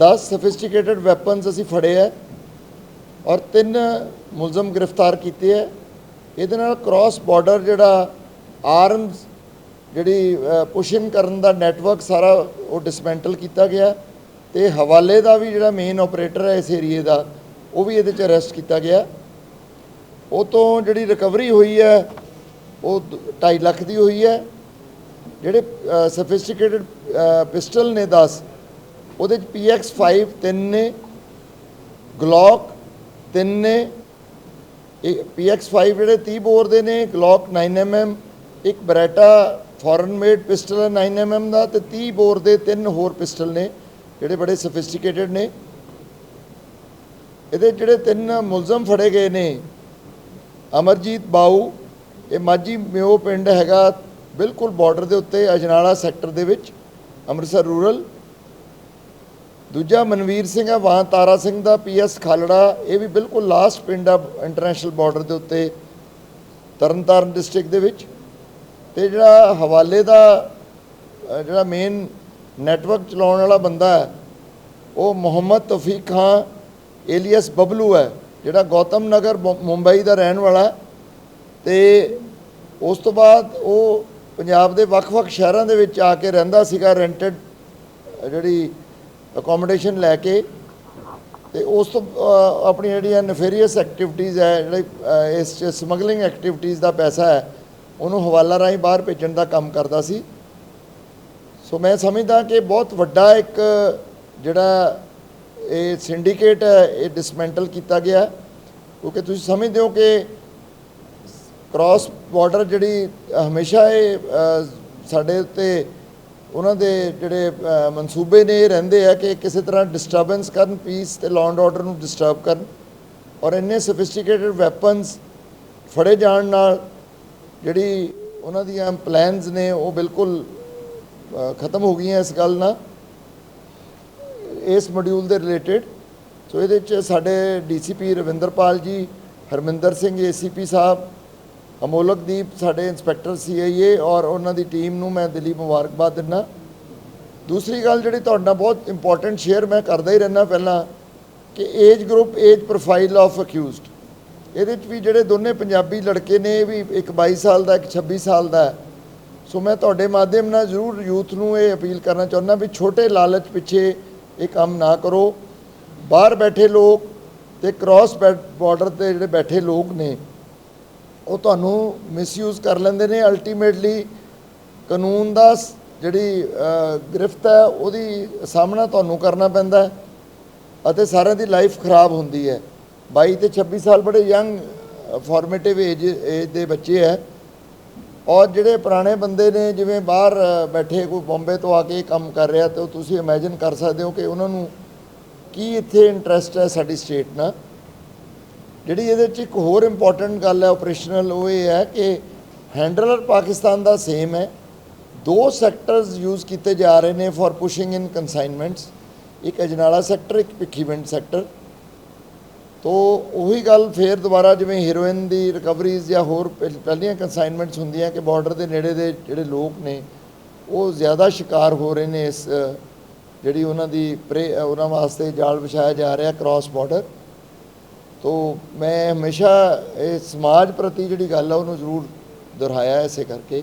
10 sophisticated weapons ਅਸੀਂ ਫੜੇ ਹੈ ਔਰ ਤਿੰਨ ਮੁਲਜ਼ਮ ਗ੍ਰਿਫਤਾਰ ਕੀਤੇ ਹੈ। ਇਹਦੇ ਨਾਲ ਕ੍ਰਾਸ ਬਾਰਡਰ ਜਿਹੜਾ ਆਰਮਸ ਜਿਹੜੀ ਪੁਸ਼ਿੰਗ ਕਰਨ ਦਾ ਨੈਟਵਰਕ ਸਾਰਾ ਉਹ ਡਿਸਮੈਂਟਲ ਕੀਤਾ ਗਿਆ ਤੇ ਹਵਾਲੇ ਦਾ ਵੀ ਜਿਹੜਾ ਮੇਨ ਆਪਰੇਟਰ ਹੈ ਇਸ ਏਰੀਏ ਦਾ, ਉਹ ਵੀ ਇਹਦੇ ਚ ਅਰੈਸਟ ਕੀਤਾ ਗਿਆ ਉਹ ਤੋਂ ਜਿਹੜੀ ਰਿਕਵਰੀ ਹੋਈ ਹੈ, ਉਹ 2.5 ਲੱਖ ਦੀ ਹੋਈ ਹੈ। ਜਿਹੜੇ ਸਫਿਸਟੀਕੇਟਡ ਪਿਸਟਲ ਨੇ 10 ਉਹਦੇ ਚ PX5 ਤਿੰਨ ਨੇ ਗਲੌਕ ਤਿੰਨ ਨੇ ਇਹ PX5 ਜਿਹੜੇ 30 ਬੋਰ ਦੇ ਨੇ ਗਲੌਕ 9mm ਇੱਕ ਬਰੈਟਾ ਫੋਰਨ ਮੇਡ ਪਿਸਟਲ ਹੈ 9mm ਦਾ ਤੇ 30 ਬੋਰ ਦੇ ਤਿੰਨ ਹੋਰ ਪਿਸਟਲ ਨੇ, ਜਿਹੜੇ ਬੜੇ ਸਫਿਸਟੀਕੇਟਡ ਨੇ। ਇਹਦੇ ਜਿਹੜੇ ਤਿੰਨ ਮੁਲਜ਼ਮ ਫੜੇ ਗਏ ਨੇ, ਅਮਰਜੀਤ ਬਾਊ, ਇਹ ਮਾਜੀ ਮਿਓ ਪਿੰਡ ਹੈਗਾ, ਬਿਲਕੁਲ ਬਾਰਡਰ ਦੇ ਉੱਤੇ ਅਜਨਾਲਾ ਸੈਕਟਰ ਦੇ ਵਿੱਚ, ਅੰਮ੍ਰਿਤਸਰ ਰੂਰਲ ਦੂਜਾ ਮਨਵੀਰ ਸਿੰਘ ਹੈ ਵਾਂ ਤਾਰਾ ਸਿੰਘ ਦਾ ਪੀਐਸ ਖਾਲੜਾ, ਇਹ ਵੀ ਬਿਲਕੁਲ ਲਾਸਟ ਪਿੰਡ ਆ ਇੰਟਰਨੈਸ਼ਨਲ ਬਾਰਡਰ ਦੇ ਉੱਤੇ, ਤਰਨਤਾਰਨ ਡਿਸਟ੍ਰਿਕਟ ਦੇ ਵਿੱਚ। ਤੇ ਜਿਹੜਾ ਹਵਾਲੇ ਦਾ ਜਿਹੜਾ ਮੇਨ ਨੈਟਵਰਕ ਚਲਾਉਣ ਵਾਲਾ ਬੰਦਾ ਹੈ, ਉਹ ਮੁਹੰਮਦ ਤਫੀਕ ਖਾਨ ਏਲੀਅਸ ਬਬਲੂ ਹੈ, ਜਿਹੜਾ ਗੌਤਮ ਨਗਰ ਮੁ- ਮੁੰਬਈ ਦਾ ਰਹਿਣ ਵਾਲਾ ਹੈ। ਤੇ ਉਸ ਤੋਂ ਬਾਅਦ ਉਹ ਪੰਜਾਬ ਦੇ ਵੱਖ-ਵੱਖ ਸ਼ਹਿਰਾਂ ਦੇ ਵਿੱਚ ਆ ਕੇ ਰਹਿੰਦਾ ਸੀਗਾ ਰੈਂਟਡ ਜਿਹੜੀ ਅਕੋਮੋਡੇਸ਼ਨ ਲੈ ਕੇ ਤੇ ਉਸ ਤੋਂ ਅ, ਆਪਣੀ ਜਿਹੜੀਆਂ ਨਫੇਰੀਅਸ ਐਕਟੀਵਿਟੀਜ਼ ਹੈ ਜਿਹੜੇ ਇਸ ਚ ਸਮਗਲਿੰਗ ਐਕਟੀਵਿਟੀਜ਼ ਦਾ ਪੈਸਾ ਹੈ ਉਹਨੂੰ ਹਵਾਲਾ ਰਾਹੀਂ ਬਾਹਰ ਭੇਜਣ ਦਾ ਕੰਮ ਕਰਦਾ ਸੀ। ਸੋ ਮੈਂ ਸਮਝਦਾ ਕਿ ਬਹੁਤ ਵੱਡਾ ਇੱਕ ਜਿਹੜਾ ਇਹ ਸਿੰਡੀਕੇਟ ਹੈ ਇਹ ਡਿਸਮੈਂਟਲ ਕੀਤਾ ਗਿਆ। ਕਿਉਂਕਿ ਤੁਸੀਂ ਸਮਝਦੇ ਹੋ ਕਿ ਕ੍ਰਾਸ ਬਾਰਡਰ ਜਿਹੜੀ ਹਮੇਸ਼ਾ ਇਹ ਸਾਡੇ ਉੱਤੇ ਉਹਨਾਂ ਦੇ ਜਿਹੜੇ ਮਨਸੂਬੇ ਨੇ ਇਹ ਰਹਿੰਦੇ ਆ ਕਿ ਕਿਸੇ ਤਰ੍ਹਾਂ ਡਿਸਟਰਬੈਂਸ ਕਰਨ ਪੀਸ ਤੇ ਲਾਅ ਐਂਡ ਆਰਡਰ ਨੂੰ ਡਿਸਟਰਬ ਕਰਨ ਔਰ ਇੰਨੇ ਸਫਿਸਟੀਕੇਟਡ ਵੈਪਨਸ ਫੜੇ ਜਾਣ ਨਾਲ ਜਿਹੜੀ ਉਹਨਾਂ ਦੀਆਂ ਪਲਾਨਸ ਨੇ ਉਹ ਬਿਲਕੁਲ ਖਤਮ ਹੋ ਗਈਆਂ ਇਸ ਗੱਲ ਨਾਲ, ਇਸ ਮੋਡਿਊਲ ਦੇ ਰਿਲੇਟਡ ਸੋ ਇਹਦੇ ਚ ਸਾਡੇ ਡੀਸੀਪੀ ਰਵਿੰਦਰਪਾਲ ਜੀ, ਹਰਮਿੰਦਰ ਸਿੰਘ ਏਸੀਪੀ ਸਾਹਿਬ ਅਮੋਲਕਦੀਪ ਸਾਡੇ ਇੰਸਪੈਕਟਰ ਸੀਆਈਏ ਔਰ ਉਹਨਾਂ ਦੀ ਟੀਮ ਨੂੰ ਮੈਂ ਦਿਲੀ ਮੁਬਾਰਕਬਾਦ ਦਿੰਦਾ। ਦੂਸਰੀ ਗੱਲ ਜਿਹੜੀ ਤੁਹਾਡੇ ਨਾਲ ਬਹੁਤ ਇੰਪੋਰਟੈਂਟ ਸ਼ੇਅਰ ਮੈਂ ਕਰਦਾ ਹੀ ਰਹਿਣਾ ਪਹਿਲਾਂ ਕਿ age group age profile of accused ਇਹਦੇ ਚ ਵੀ ਜਿਹੜੇ ਦੋਨੇ ਪੰਜਾਬੀ ਲੜਕੇ ਨੇ, ਇਹ ਵੀ ਇੱਕ 22 ਸਾਲ ਦਾ, ਇੱਕ 26 ਸਾਲ ਦਾ। ਸੋ ਮੈਂ ਤੁਹਾਡੇ ਮਾਧਿਅਮ ਨਾਲ ਜ਼ਰੂਰ ਯੂਥ ਨੂੰ ਇਹ ਅਪੀਲ ਕਰਨਾ ਚਾਹੁੰਦਾ ਵੀ ਛੋਟੇ ਲਾਲਚ ਪਿੱਛੇ ਇਹ ਕੰਮ ਨਾ ਕਰੋ। ਬਾਹਰ ਬੈਠੇ ਲੋਕ ਤੇ ਕ੍ਰਾਸ ਬਾਰਡਰ ਤੇ ਜਿਹੜੇ ਬੈਠੇ ਲੋਕ ਨੇ ਉਹ ਤੁਹਾਨੂੰ ਮਿਸਯੂਜ਼ ਕਰ ਲੈਂਦੇ ਨੇ। ਅਲਟੀਮੇਟਲੀ ਕਾਨੂੰਨ ਦਾ ਜਿਹੜੀ ਗ੍ਰਿਫਤ ਹੈ, ਉਹਦੀ ਸਾਹਮਣਾ ਤੁਹਾਨੂੰ ਕਰਨਾ ਪੈਂਦਾ ਅਤੇ ਸਾਰਿਆਂ ਦੀ ਲਾਈਫ ਖਰਾਬ ਹੁੰਦੀ ਹੈ। 22 ਤੇ 26 ਸਾਲ ਬੜੇ ਯੰਗ ਫਾਰਮੇਟਿਵ ਏਜ ਏਜ ਦੇ ਬੱਚੇ ਹੈ। ਔਰ ਜਿਹੜੇ ਪੁਰਾਣੇ ਬੰਦੇ ਨੇ, ਜਿਵੇਂ ਬਾਹਰ ਬੈਠੇ ਕੋਈ ਬੰਬੇ ਤੋਂ ਆ ਕੇ ਕੰਮ ਕਰ ਰਿਹਾ, ਤੇ ਉਹ ਤੁਸੀਂ ਇਮੇਜਿਨ ਕਰ ਸਕਦੇ ਹੋ ਕਿ ਉਹਨਾਂ ਨੂੰ ਕੀ ਇੱਥੇ ਇੰਟਰਸਟ ਹੈ ਸਾਡੀ ਸਟੇਟ ਨਾਲ। ਜਿਹੜੀ ਇਹਦੇ 'ਚ ਇੱਕ ਹੋਰ ਇੰਪੋਰਟੈਂਟ ਗੱਲ ਹੈ ਆਪਰੇਸ਼ਨਲ ਉਹ ਇਹ ਹੈ ਕਿ ਹੈਂਡਲਰ ਪਾਕਿਸਤਾਨ ਦਾ ਸੇਮ ਹੈ। ਦੋ ਸੈਕਟਰਸ ਯੂਜ਼ ਕੀਤੇ ਜਾ ਰਹੇ ਨੇ ਫॉर ਪੁਸ਼ਿੰਗ ਇਨ ਕਨਸਾਈਨਮੈਂਟਸ ਇੱਕ ਅਜਨਾਲਾ ਸੈਕਟਰ ਇੱਕ ਭਿੱਖੀਵਿੰਡ ਸੈਕਟਰ ਤੋ ਉਹੀ ਗੱਲ ਫੇਰ ਦੁਬਾਰਾ ਜਿਵੇਂ ਹੀਰੋਇਨ ਦੀ ਰਿਕਵਰੀਜ਼ ਜਾਂ ਹੋਰ ਪਹਿ- ਪਹਿਲੀਆਂ ਕਨਸਾਈਨਮੈਂਟਸ ਹੁੰਦੀਆਂ ਕਿ ਬਾਰਡਰ ਦੇ ਨੇੜੇ ਦੇ ਜਿਹੜੇ ਲੋਕ ਨੇ, ਉਹ ਜ਼ਿਆਦਾ ਸ਼ਿਕਾਰ ਹੋ ਰਹੇ ਨੇ ਇਸ ਜਿਹੜੀ ਉਹਨਾਂ ਦੀ ਪ੍ਰੇ, ਉਹਨਾਂ ਵਾਸਤੇ ਜਾਲ ਵਿਛਾਇਆ ਜਾ ਰਿਹਾ ਕ੍ਰਾਸ ਬਾਰਡਰ ਤੋ ਮੈਂ ਹਮੇਸ਼ਾ ਇਹ ਸਮਾਜ ਪ੍ਰਤੀ ਜਿਹੜੀ ਗੱਲ ਆ ਉਹਨੂੰ ਜ਼ਰੂਰ ਦੁਹਰਾਇਆ ਇਸੇ ਕਰਕੇ।